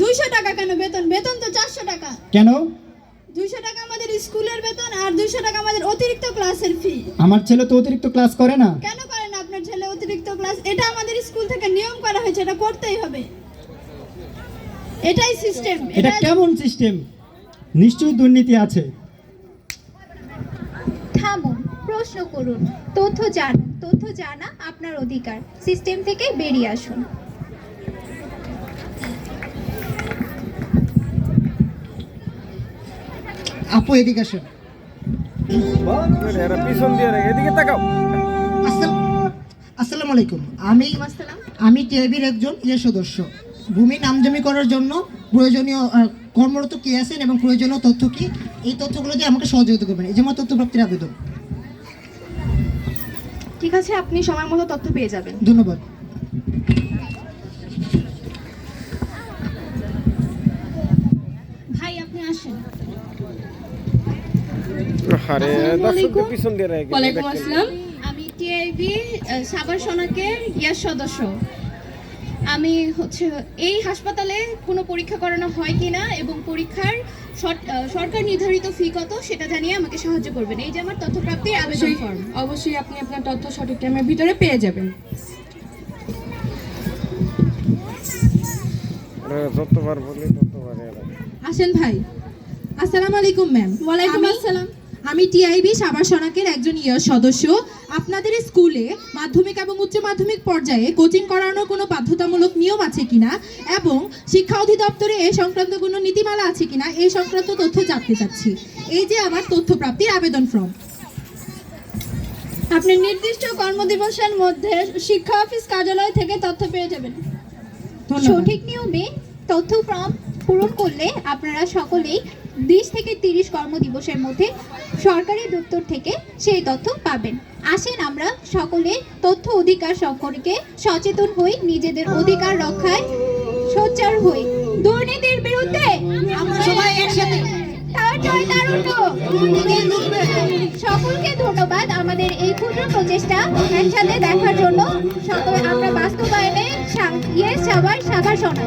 দুইশো টাকা কেন বেতন? বেতন তো চারশো টাকা। কেন? দুইশো টাকা আমাদের স্কুলের বেতন আর দুইশো টাকা আমাদের অতিরিক্ত ক্লাসের ফি আমার ছেলে তো অতিরিক্ত ক্লাস করে না। কেন করেন আপনার ছেলে অতিরিক্ত ক্লাস? এটা আমাদের স্কুল থেকে নিয়ম করা হয়েছে এটা করতেই হবে। এটাই সিস্টেম এটা কেমন সিস্টেম নিশ্চয়ই দুর্নীতি আছে। থামুন প্রশ্ন করুন। তথ্য জানুন তথ্য জানা আপনার অধিকার। সিস্টেম থেকে বেরিয়ে আসুন। আপু এদিকে আসুন। আসসালাম আসসালামু আলাইকুম। আমি আসসালাম আমি টিআইবির একজন ইয়ে সদস্য। ভূমি নামজমি করার জন্য প্রয়োজনীয় কর্মরত কে আছেন এবং প্রয়োজনীয় তথ্য কি? এই তথ্যগুলো দিয়ে আমাকে সহযোগিতা করবেন। এই যে আমার তথ্য প্রাপ্তির আবেদন। ঠিক আছে আপনি সময় মতো তথ্য পেয়ে যাবেন। ধন্যবাদ। আপনি আসেন। আমি টিআইবি সাবার সনাকের ইয়ার সদস্য। আমি হচ্ছে এই হাসপাতালে কোনো পরীক্ষা করানো হয় কিনা এবং পরীক্ষার সরকার নির্ধারিত ফি কত সেটা জানিয়ে আমাকে সাহায্য করবেন। এই যে আমার তথ্য প্রাপ্তির আবেদন অবশ্যই ফর্ম অবশ্যই আপনি আপনার তথ্য সঠিক টাইমের ভিতরে পেয়ে যাবেন। যতবার বলি ততবার আসেন ভাই। আসসালামু আলাইকুম ম্যাম ওয়ালাইকুম আসসালাম। আমি টিআইবি সাবার সনাকের একজন ইয়র সদস্য। আপনাদের স্কুলে মাধ্যমিক এবং উচ্চ মাধ্যমিক পর্যায়ে কোচিং করানোর কোনো বাধ্যতামূলক নিয়ম আছে কিনা? এবং শিক্ষা অধিদপ্তরে এ সংক্রান্ত কোনো নীতিমালা আছে কিনা? এই সংক্রান্ত তথ্য জানতে চাচ্ছি। এই যে আমার তথ্য প্রাপ্তির আবেদন ফর্ম। আপনি নির্দিষ্ট কর্মদিবসের মধ্যে শিক্ষা অফিস কার্যালয় থেকে তথ্য পেয়ে যাবেন। সঠিক নিয়মে তথ্য ফর্ম পূরণ করলে আপনারা সকলেই বিশ থেকে তিরিশ কর্মদিবসের মধ্যে সরকারি দপ্তর থেকে সেই তথ্য পাবেন। আসেন আমরা সকলে তথ্য অধিকার সম্পর্কে সচেতন হই নিজেদের অধিকার রক্ষায় সোচ্চার হই। দুর্নীতির বিরুদ্ধে আমরা সবাই একসাথে। সকলকে ধন্যবাদ আমাদের এই ক্ষুদ্র প্রচেষ্টা একসাথে দেখার জন্য। সকল আমরা বাস্তবায়নে ইয়ে সবার সাবার শোনাই